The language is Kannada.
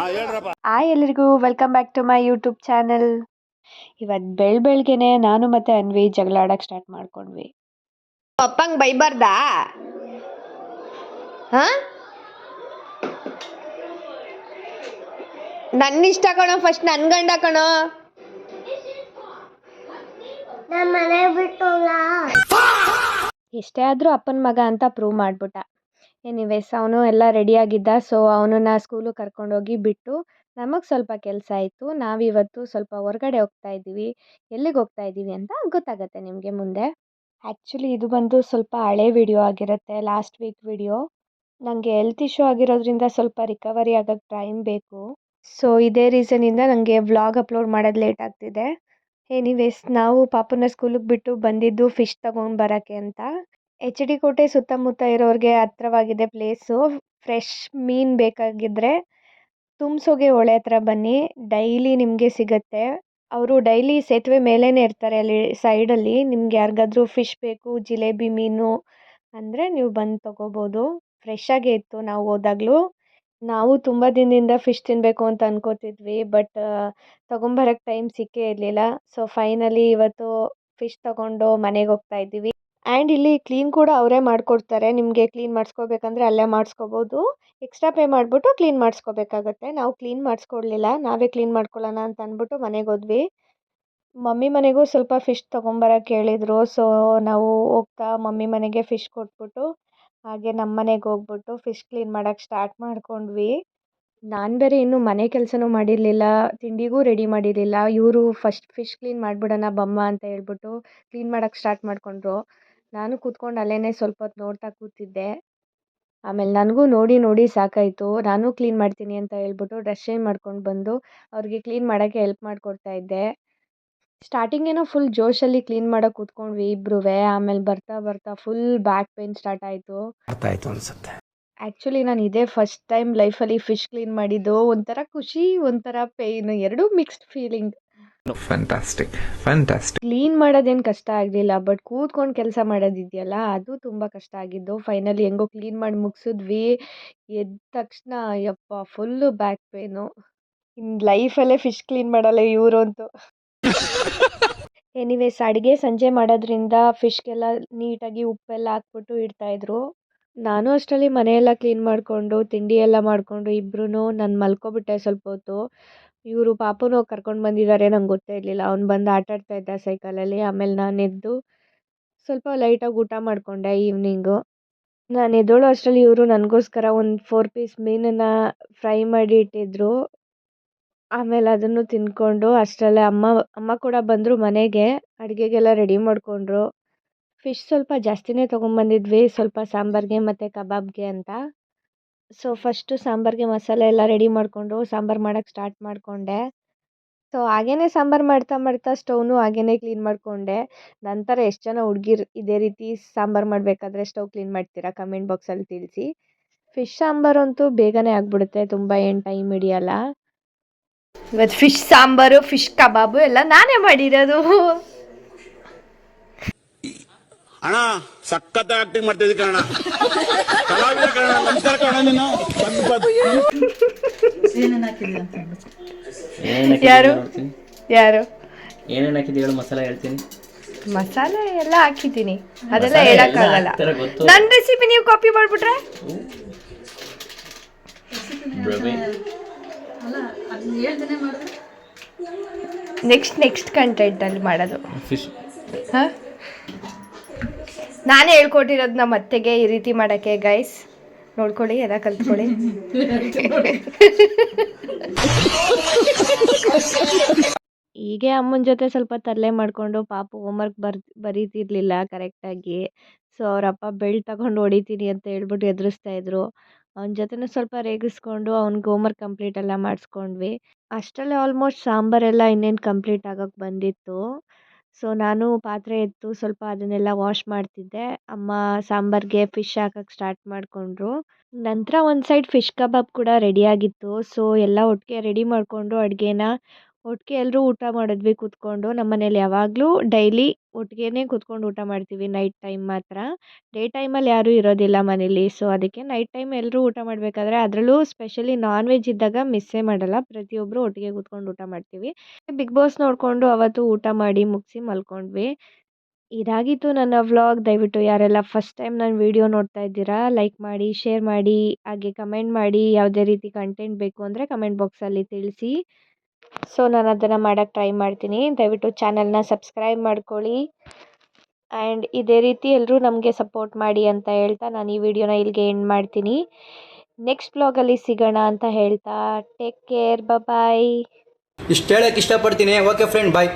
ಹಾಯ್ ಎಲ್ಲರಿಗೂ welcome back to my YouTube channel. ಇವತ್ತು ಬೆಳ್ ಬೆಳ್ಗೆನೆ ನಾನು ಮತ್ತೆ ಅನ್ವಿ ಜಗಳ ಆಡಕ್ಕೆ ಸ್ಟಾರ್ಟ್ ಮಾಡ್ಕೊಂಡ್ವಿ. ಅಪ್ಪಂಗ್ ಬೈಬಾರ್ದಾ? ಹಾ? ನನ್ನ ಇಷ್ಟ ಕಣೋ ಫಸ್ಟ್ ನನ್ ಗಂಡ ಕಣೋ. ಎಷ್ಟೇ ಆದ್ರೂ ಅಪ್ಪನ ಮಗ ಅಂತ ಪ್ರೂವ್ ಮಾಡಿಬಿಟ್ಟ. ಎನಿವೇಸ್ ಅವನು ಎಲ್ಲ ರೆಡಿಯಾಗಿದ್ದ ಸೊ ಅವನನ್ನ ಸ್ಕೂಲಿಗೆ ಕರ್ಕೊಂಡೋಗಿ ಬಿಟ್ಟು, ನಮಗೆ ಸ್ವಲ್ಪ ಕೆಲಸ ಇತ್ತು ನಾವಿವತ್ತು ಸ್ವಲ್ಪ ಹೊರಗಡೆ ಹೋಗ್ತಾ ಇದ್ದೀವಿ. ಎಲ್ಲಿಗೆ ಹೋಗ್ತಾ ಇದ್ದೀವಿ ಅಂತ ಗೊತ್ತಾಗುತ್ತೆ ನಿಮಗೆ ಮುಂದೆ. ಆ್ಯಕ್ಚುಲಿ ಇದು ಬಂದು ಸ್ವಲ್ಪ ಹಳೆ ವಿಡಿಯೋ ಆಗಿರುತ್ತೆ ಲಾಸ್ಟ್ ವೀಕ್ ವಿಡಿಯೋ ನನಗೆ ಹೆಲ್ತ್ ಇಶ್ಯೂ ಆಗಿರೋದ್ರಿಂದ ಸ್ವಲ್ಪ ರಿಕವರಿ ಆಗೋಕ್ಕೆ ಟೈಮ್ ಬೇಕು. ಸೊ ಇದೇ ರೀಸನಿಂದ ನನಗೆ ವ್ಲಾಗ್ ಅಪ್ಲೋಡ್ ಮಾಡೋದು ಲೇಟ್ ಆಗ್ತಿದೆ. ಎನಿವೇಸ್ ನಾವು ಪಾಪುನ ಸ್ಕೂಲಿಗೆ ಬಿಟ್ಟು ಬಂದಿದ್ದು ಫಿಶ್ ತಗೊಂಡು ಬರೋಕ್ಕೆ ಅಂತ. ಎಚ್ ಡಿ ಕೋಟೆ ಸುತ್ತಮುತ್ತ ಇರೋರಿಗೆ ಹತ್ರವಾಗಿದೆ ಪ್ಲೇಸು. ಫ್ರೆಶ್ ಮೀನು ಬೇಕಾಗಿದ್ದರೆ ತುಮ್ಸೋಗೆ ಹೊಳೆ ಹತ್ರ ಬನ್ನಿ. ಡೈಲಿ ನಿಮಗೆ ಸಿಗುತ್ತೆ. ಅವರು ಡೈಲಿ ಸೇತುವೆ ಮೇಲೇ ಇರ್ತಾರೆ ಅಲ್ಲಿ ಸೈಡಲ್ಲಿ. ನಿಮ್ಗೆ ಯಾರಿಗಾದ್ರೂ ಫಿಶ್ ಬೇಕು, ಜಿಲೇಬಿ ಮೀನು ಅಂದರೆ ನೀವು ಬಂದು ತೊಗೋಬೋದು. ಫ್ರೆಶ್ ಆಗೇ ಇತ್ತು ನಾವು ಹೋದಾಗಲೂ. ನಾವು ತುಂಬ ದಿನದಿಂದ ಫಿಶ್ ತಿನ್ನಬೇಕು ಅಂತ ಅನ್ಕೋತಿದ್ವಿ, ಬಟ್ ತೊಗೊಂಬರಕ್ಕೆ ಟೈಮ್ ಸಿಕ್ಕೇ ಇರಲಿಲ್ಲ. ಸೊ, ಫೈನಲಿ ಇವತ್ತು ಫಿಶ್ ತಗೊಂಡು ಮನೆಗೆ ಹೋಗ್ತಾ ಇದ್ದೀವಿ. ಆ್ಯಂಡ್ ಇಲ್ಲಿ ಕ್ಲೀನ್ ಕೂಡ ಅವರೇ ಮಾಡಿಕೊಡ್ತಾರೆ. ನಿಮಗೆ ಕ್ಲೀನ್ ಮಾಡಿಸ್ಕೋಬೇಕಂದ್ರೆ ಅಲ್ಲೇ ಮಾಡಿಸ್ಕೋಬೋದು. ಎಕ್ಸ್ಟ್ರಾ ಪೇ ಮಾಡಿಬಿಟ್ಟು ಕ್ಲೀನ್ ಮಾಡಿಸ್ಕೋಬೇಕಾಗತ್ತೆ. ನಾವು ಕ್ಲೀನ್ ಮಾಡಿಸ್ಕೊಡ್ಲಿಲ್ಲ. ನಾವೇ ಕ್ಲೀನ್ ಮಾಡ್ಕೊಳ್ಳೋಣ ಅಂತ ಅಂದ್ಬಿಟ್ಟು ಮನೆಗೆ ಹೋದ್ವಿ. ಮಮ್ಮಿ ಮನೆಗೂ ಸ್ವಲ್ಪ ಫಿಶ್ ತೊಗೊಂಬರಕ್ಕೆ ಹೇಳಿದರು. ಸೊ, ನಾವು ಹೋಗ್ತಾ ಮಮ್ಮಿ ಮನೆಗೆ ಫಿಶ್ ಕೊಟ್ಬಿಟ್ಟು, ಹಾಗೆ ನಮ್ಮ ಮನೆಗೆ ಹೋಗ್ಬಿಟ್ಟು ಫಿಶ್ ಕ್ಲೀನ್ ಮಾಡೋಕ್ಕೆ ಸ್ಟಾರ್ಟ್ ಮಾಡ್ಕೊಂಡ್ವಿ. ನಾನು ಬೇರೆ ಇನ್ನೂ ಮನೆ ಕೆಲಸನೂ ಮಾಡಿರಲಿಲ್ಲ. ತಿಂಡಿಗೂ ರೆಡಿ ಮಾಡಿರಲಿಲ್ಲ. ಇವರು ಫಸ್ಟ್ ಫಿಶ್ ಕ್ಲೀನ್ ಮಾಡಿಬಿಡೋಣ ಬಮ್ಮ ಅಂತ ಹೇಳ್ಬಿಟ್ಟು ಕ್ಲೀನ್ ಮಾಡೋಕ್ಕೆ ಸ್ಟಾರ್ಟ್ ಮಾಡಿಕೊಂಡ್ರು. ನಾನು ಕೂತ್ಕೊಂಡು ಅಲ್ಲೇ ಸ್ವಲ್ಪ ಹೊತ್ತು ನೋಡ್ತಾ ಕೂತಿದ್ದೆ. ಆಮೇಲೆ ನನಗೂ ನೋಡಿ ನೋಡಿ ಸಾಕಾಯಿತು. ನಾನು ಕ್ಲೀನ್ ಮಾಡ್ತೀನಿ ಅಂತ ಹೇಳ್ಬಿಟ್ಟು ಡ್ರೆಸ್ ಚೇಂಜ್ ಮಾಡ್ಕೊಂಡು ಬಂದು ಅವ್ರಿಗೆ ಕ್ಲೀನ್ ಮಾಡೋಕ್ಕೆ ಹೆಲ್ಪ್ ಮಾಡಿಕೊಡ್ತಾ ಇದ್ದೆ. ಸ್ಟಾರ್ಟಿಂಗ್ ಏನೋ ಫುಲ್ ಜೋಶಲ್ಲಿ ಕ್ಲೀನ್ ಮಾಡೋಕೆ ಕೂತ್ಕೊಂಡ್ವಿ ಇಬ್ರುವೆ. ಆಮೇಲೆ ಬರ್ತಾ ಬರ್ತಾ ಫುಲ್ ಬ್ಯಾಕ್ ಪೇನ್ ಸ್ಟಾರ್ಟ್ ಆಯಿತು. ಅನ್ಸುತ್ತೆ. ಆ್ಯಕ್ಚುಲಿ ನಾನು ಇದೇ ಫಸ್ಟ್ ಟೈಮ್ ಲೈಫಲ್ಲಿ ಫಿಶ್ ಕ್ಲೀನ್ ಮಾಡಿದ್ದು ಒಂಥರ ಖುಷಿ ಒಂಥರ ಪೇಯ್ನ್ ಎರಡೂ mixed feeling. Fantastic fantastic clean ಮಾಡೋದೇನು ಕಷ್ಟ ಆಗಲಿಲ್ಲ ಬಟ್ ಕೂತ್ಕೊಂಡು ಕೆಲಸ ಮಾಡೋದಿದೆಯಲ್ಲ, ಅದು ತುಂಬ ಕಷ್ಟ ಆಗಿದ್ದು. ಫೈನಲಿ ಹೆಂಗೋ ಕ್ಲೀನ್ ಮಾಡಿ ಮುಗಿಸಿದ್ವಿ. ಎದ್ದ ತಕ್ಷಣ, ಯಪ್ಪ ಫುಲ್ಲು ಬ್ಯಾಕ್ ಪೇನು ಇನ್ನು ಲೈಫಲ್ಲೇ ಫಿಶ್ ಕ್ಲೀನ್ ಮಾಡಲ್ಲ ಇವರು ಅಂತೂ. ಎನಿವೇಸ್ ಅಡುಗೆ ಸಂಜೆ ಮಾಡೋದ್ರಿಂದ ಫಿಶ್ಗೆಲ್ಲ ನೀಟಾಗಿ ಉಪ್ಪೆಲ್ಲ ಹಾಕ್ಬಿಟ್ಟು ಇಡ್ತಾಯಿದ್ರು ನಾನು ಅಷ್ಟರಲ್ಲಿ ಮನೆಯೆಲ್ಲ ಕ್ಲೀನ್ ಮಾಡಿಕೊಂಡು, ತಿಂಡಿ ಎಲ್ಲ ಮಾಡಿಕೊಂಡು ಇಬ್ಬರೂ ನಾನು ಮಲ್ಕೊಬಿಟ್ಟೆ ಸ್ವಲ್ಪ ಹೊತ್ತು. ಇವರು ಪಾಪುನು ಕರ್ಕೊಂಡು ಬಂದಿದ್ದಾರೆ ನಂಗೆ ಗೊತ್ತೇ ಇರಲಿಲ್ಲ. ಅವ್ನು ಬಂದು ಆಟಾಡ್ತಾ ಇದ್ದ ಸೈಕಲಲ್ಲಿ, ಆಮೇಲೆ ನಾನು ಎದ್ದು ಸ್ವಲ್ಪ ಲೈಟಾಗಿ ಊಟ ಮಾಡಿಕೊಂಡೆ ಈವ್ನಿಂಗು. ನಾನು ಎದ್ದೋಳು ಅಷ್ಟರಲ್ಲಿ ಇವರು ನನಗೋಸ್ಕರ ಒಂದು ಫೋರ್ ಪೀಸ್ ಮೀನನ್ನು ಫ್ರೈ ಮಾಡಿ ಇಟ್ಟಿದ್ದರು ಆಮೇಲೆ ಅದನ್ನು ತಿಂದ್ಕೊಂಡು ಅಷ್ಟರಲ್ಲೇ ಅಮ್ಮ ಅಮ್ಮ ಕೂಡ ಬಂದರು ಮನೆಗೆ, ಅಡುಗೆಗೆಲ್ಲ ರೆಡಿ ಮಾಡಿಕೊಂಡ್ರು. ಫಿಶ್ ಸ್ವಲ್ಪ ಜಾಸ್ತಿನೇ ತೊಗೊಂಬಂದಿದ್ವಿ, ಸ್ವಲ್ಪ ಸಾಂಬಾರಿಗೆ ಮತ್ತು ಕಬಾಬ್ಗೆ ಅಂತ. ಸೊ ಫಸ್ಟು ಸಾಂಬಾರಿಗೆ ಮಸಾಲೆ ಎಲ್ಲ ರೆಡಿ ಮಾಡಿಕೊಂಡು ಸಾಂಬಾರು ಮಾಡೋಕೆ ಸ್ಟಾರ್ಟ್ ಮಾಡಿಕೊಂಡೆ. ಸೊ ಹಾಗೇ ಸಾಂಬಾರು ಮಾಡ್ತಾ ಮಾಡ್ತಾ ಸ್ಟವ್ನು ಹಾಗೇ ಕ್ಲೀನ್ ಮಾಡಿಕೊಂಡೆ. ನಂತರ ಎಷ್ಟು ಜನ ಹುಡ್ಗಿರು ಇದೇ ರೀತಿ ಸಾಂಬಾರು ಮಾಡಬೇಕಾದ್ರೆ ಸ್ಟೌವ್ ಕ್ಲೀನ್ ಮಾಡ್ತೀರಾ ಕಮೆಂಟ್ ಬಾಕ್ಸಲ್ಲಿ ತಿಳಿಸಿ. ಫಿಶ್ ಸಾಂಬಾರು ಅಂತೂ ಬೇಗನೆ ಆಗಿಬಿಡುತ್ತೆ, ತುಂಬ ಏನು ಟೈಮ್ ಹಿಡಿಯಲ್ಲ. ಇವತ್ತು ಫಿಶ್ ಸಾಂಬಾರು ಫಿಶ್ ಕಬಾಬು ಎಲ್ಲ ನಾನೇ ಮಾಡಿರೋದು. ಅಣ್ಣ ಸಖತ್ ಆಕ್ಟಿಂಗ್ ಮಾಡ್ತಿದ್ದಿ ಕಣ ಕಲಾವಿದ ಕಣ ನಮಸ್ಕಾರ ಕಣ ನೀನು. ಬಂದು ಬಂದು ಯಾರು? ಯಾರು? ಏನೇನು ಹಾಕಿದ್ದೆ ಹೇಳು ಮಸಾಲೆ ಹೇಳ್ತೀನಿ. ಮಸಾಲೆ ಎಲ್ಲ ಹಾಕಿದ್ದೀನಿ. ಅದೆಲ್ಲ ಹೇಳಕ್ಕಾಗಲ್ಲ. ಗೊತ್ತು. ನನ್ನ ರೆಸಿಪಿ ನೀವು ಕಾಪಿ ಮಾಡ್ಬಿಟ್ರೆ? ಬ್ರವೆ. ನೆಕ್ಸ್ಟ್ ನೆಕ್ಸ್ಟ್ ಕಂಟೆಂಟಲ್ಲಿ ಮಾಡೋದು? ಫಿಶ್ ಹಾಂ? ನಾನೇ ಹೇಳ್ಕೊಟ್ಟಿರೋದು ನಮ್ಮ ಅತ್ತೆಗೆ ಈ ರೀತಿ ಮಾಡೋಕ್ಕೆ ಗೈಸ್ ನೋಡ್ಕೊಳ್ಳಿ, ಎಲ್ಲ ಕಲ್ತ್ಕೊಳ್ಳಿ. ಹೀಗೆ ಅಮ್ಮನ ಜೊತೆ ಸ್ವಲ್ಪ ತರಲೆ ಮಾಡಿಕೊಂಡು ಪಾಪ ಹೋಮ್ವರ್ಕ್ ಬರ್, ಬರೀತಿರ್ಲಿಲ್ಲ ಕರೆಕ್ಟಾಗಿ ಸೊ ಅವರಪ್ಪ ಬೆಲ್ಟ್ ತಗೊಂಡು ಹೊಡಿತೀನಿ ಅಂತ ಹೇಳ್ಬಿಟ್ಟು ಎದುರಿಸ್ತಾ ಇದ್ರು. ಅವನ ಜೊತೆನೂ ಸ್ವಲ್ಪ ರೇಗಿಸ್ಕೊಂಡು ಅವ್ನಿಗೆ ಹೋಮ್ವರ್ಕ್ ಕಂಪ್ಲೀಟ್ ಎಲ್ಲ ಮಾಡಿಸ್ಕೊಂಡ್ವಿ. ಅಷ್ಟರಲ್ಲೇ ಆಲ್ಮೋಸ್ಟ್ ಸಾಂಬಾರೆಲ್ಲ ಇನ್ನೇನು ಕಂಪ್ಲೀಟ್ ಆಗೋಕ್ಕೆ ಬಂದಿತ್ತು. ಸೊ, ನಾನು ಪಾತ್ರೆ ಎತ್ತು ಸ್ವಲ್ಪ ಅದನ್ನೆಲ್ಲ ವಾಶ್ ಮಾಡ್ತಿದ್ದೆ. ಅಮ್ಮ ಸಾಂಬಾರಿಗೆ ಫಿಶ್ ಹಾಕಕ್ಕೆ ಸ್ಟಾರ್ಟ್ ಮಾಡಿಕೊಂಡ್ರು. ನಂತರ ಒಂದು ಸೈಡ್ ಫಿಶ್ ಕಬಾಬ್ ಕೂಡ ರೆಡಿಯಾಗಿತ್ತು ಸೊ, ಎಲ್ಲ ಒಟ್ಟಿಗೆ ರೆಡಿ ಮಾಡಿಕೊಂಡು ಅಡುಗೆನ ಒಟ್ಟಿಗೆ ಎಲ್ಲರೂ ಊಟ ಮಾಡಿದ್ವಿ ಕೂತ್ಕೊಂಡು. ನಮ್ಮ ಮನೇಲಿ ಯಾವಾಗಲೂ ಡೈಲಿ ಒಟ್ಟಿಗೆನೇ ಕೂತ್ಕೊಂಡು ಊಟ ಮಾಡ್ತೀವಿ ನೈಟ್ ಟೈಮ್ ಮಾತ್ರ. ಡೇ ಟೈಮಲ್ಲಿ ಯಾರೂ ಇರೋದಿಲ್ಲ ಮನೇಲಿ, ಸೊ ಅದಕ್ಕೆ ನೈಟ್ ಟೈಮ್ ಎಲ್ಲರೂ ಊಟ ಮಾಡಬೇಕಾದ್ರೆ ಅದರಲ್ಲೂ ಸ್ಪೆಷಲಿ ನಾನ್ ವೆಜ್ ಇದ್ದಾಗ ಮಿಸ್ಸೇ ಮಾಡಲ್ಲ. ಪ್ರತಿಯೊಬ್ಬರು ಒಟ್ಟಿಗೆ ಕೂತ್ಕೊಂಡು ಊಟ ಮಾಡ್ತೀವಿ. ಬಿಗ್ ಬಾಸ್ ನೋಡಿಕೊಂಡು ಅವತ್ತು ಊಟ ಮಾಡಿ ಮುಗಿಸಿ ಮಲ್ಕೊಂಡ್ವಿ. ಇದಾಗಿತ್ತು ನನ್ನ ವ್ಲಾಗ್. ದಯವಿಟ್ಟು ಯಾರೆಲ್ಲ ಫಸ್ಟ್ ಟೈಮ್ ನನ್ನ ವೀಡಿಯೋ ನೋಡ್ತಾ ಇದ್ದೀರಾ, ಲೈಕ್ ಮಾಡಿ, ಶೇರ್ ಮಾಡಿ, ಹಾಗೆ ಕಮೆಂಟ್ ಮಾಡಿ, ಯಾವುದೇ ರೀತಿ ಕಂಟೆಂಟ್ ಬೇಕು ಅಂದರೆ ಕಮೆಂಟ್ ಬಾಕ್ಸಲ್ಲಿ ತಿಳಿಸಿ. ಸೊ, ನಾನು ಅದನ್ನು ಮಾಡೋಕ್ಕೆ ಟ್ರೈ ಮಾಡ್ತೀನಿ. ದಯವಿಟ್ಟು ಚಾನಲ್ನ ಸಬ್ಸ್ಕ್ರೈಬ್ ಮಾಡ್ಕೊಳ್ಳಿ. ಆ್ಯಂಡ್ ಇದೇ ರೀತಿ ಎಲ್ಲರೂ ನಮಗೆ ಸಪೋರ್ಟ್ ಮಾಡಿ ಅಂತ ಹೇಳ್ತಾ ನಾನು ಈ ವಿಡಿಯೋನ ಇಲ್ಲಿಗೆ ಎಂಡ್ ಮಾಡ್ತೀನಿ. ನೆಕ್ಸ್ಟ್ ಬ್ಲಾಗಲ್ಲಿ ಸಿಗೋಣ ಅಂತ ಹೇಳ್ತಾ. ಟೇಕ್ ಕೇರ್ ಬಾಯ್ ಇಷ್ಟು ಹೇಳಕ್ಕೆ ಇಷ್ಟಪಡ್ತೀನಿ. Okay friend bye